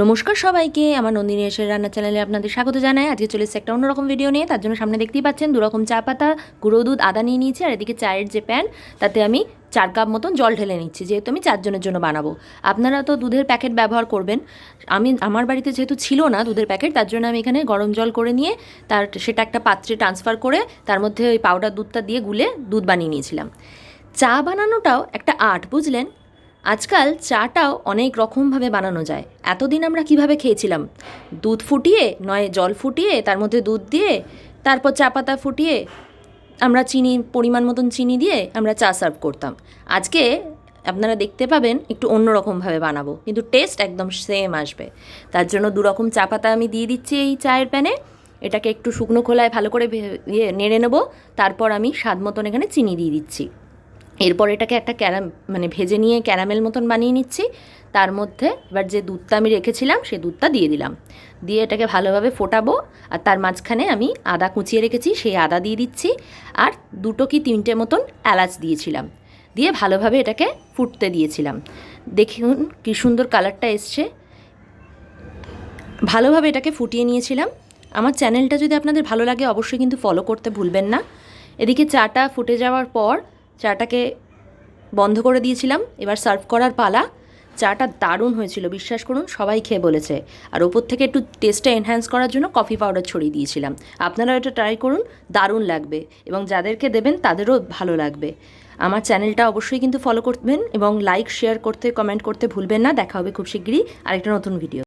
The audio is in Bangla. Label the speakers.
Speaker 1: নমস্কার সবাইকে, আমার নন্দিনী এসে রান্না চ্যানেলে আপনাদের স্বাগত জানাই। আজকে চলে এসেছে একটা অন্যরকম ভিডিও নিয়ে, তার জন্য সামনে দেখতেই পাচ্ছেন দুরকম চা পাতা, গুঁড়ো দুধ, আদা নিয়ে নিয়েছি, আর এদিকে চায়ের যে প্যান তাতে আমি চার কাপ মতন জল ঢেলে নিচ্ছি, যেহেতু আমি চারজনের জন্য বানাবো। আপনারা তো দুধের প্যাকেট ব্যবহার করবেন। আমি, আমার বাড়িতে যেহেতু ছিল না দুধের প্যাকেট তার জন্য আমি এখানে গরম জল করে নিয়ে তার, সেটা একটা পাত্রে ট্রান্সফার করে তার মধ্যে ওই পাউডার দুধটা দিয়ে গুলে দুধ বানিয়ে নিয়েছিলাম। চা বানানোটাও একটা আর্ট বুঝলেন? আজকাল চাটাও অনেক রকমভাবে বানানো যায়। এতদিন আমরা কীভাবে খেয়েছিলাম? দুধ ফুটিয়ে, নয় জল ফুটিয়ে, তার মধ্যে দুধ দিয়ে, তারপর চা পাতা ফুটিয়ে, আমরা চিনি, পরিমাণ মতন চিনি দিয়ে আমরা চা সার্ভ করতাম। আজকে আপনারা দেখতে পাবেন একটু অন্য রকমভাবে বানাবো, কিন্তু টেস্ট একদম সেম আসবে। তার জন্য দু রকম চা পাতা আমি দিয়ে দিচ্ছি এই চায়ের প্যানে। এটাকে একটু শুকনো খোলায় ভালো করে ইয়ে নেড়ে নেব। তারপর আমি স্বাদ মতন এখানে চিনি দিয়ে দিচ্ছি। এরপর এটাকে একটা ক্যারাম মানে ভেজে নিয়ে ক্যারামেল মতন বানিয়ে নিচ্ছি। তার মধ্যে এবার যে দুধটা আমি রেখেছিলাম সেই দুধটা দিয়ে দিলাম। দিয়ে এটাকে ভালোভাবে ফোটাবো আর তার মাঝখানে আমি আদা কুচিয়ে রেখেছি, সেই আদা দিয়ে দিচ্ছি। আর দুটো কি তিনটে মতন এলাচ দিয়েছিলাম। দিয়ে ভালোভাবে এটাকে ফুটতে দিয়েছিলাম। দেখুন কী সুন্দর কালারটা এসছে। ভালোভাবে এটাকে ফুটিয়ে নিয়েছিলাম। আমার চ্যানেলটা যদি আপনাদের ভালো লাগে, অবশ্যই কিন্তু ফলো করতে ভুলবেন না। এদিকে চাটা ফুটে যাওয়ার পর চাটাকে বন্ধ করে দিয়েছিলাম, এবার সার্ভ করার পালা। চাটা দারুণ হয়েছিল, বিশ্বাস করুন, সবাই খেয়ে বলেছে। আর ওপর থেকে একটু টেস্টটা এনহ্যান্স করার জন্য কফি পাউডার ছড়িয়ে দিয়েছিলাম। আপনারাও এটা ট্রাই করুন, দারুণ লাগবে এবং যাদেরকে দেবেন তাদেরও ভালো লাগবে। আমার চ্যানেলটা অবশ্যই কিন্তু ফলো করবেন এবং লাইক শেয়ার করতে কমেন্ট করতে ভুলবেন না। দেখা হবে খুব শিগগিরই আরেকটা নতুন ভিডিও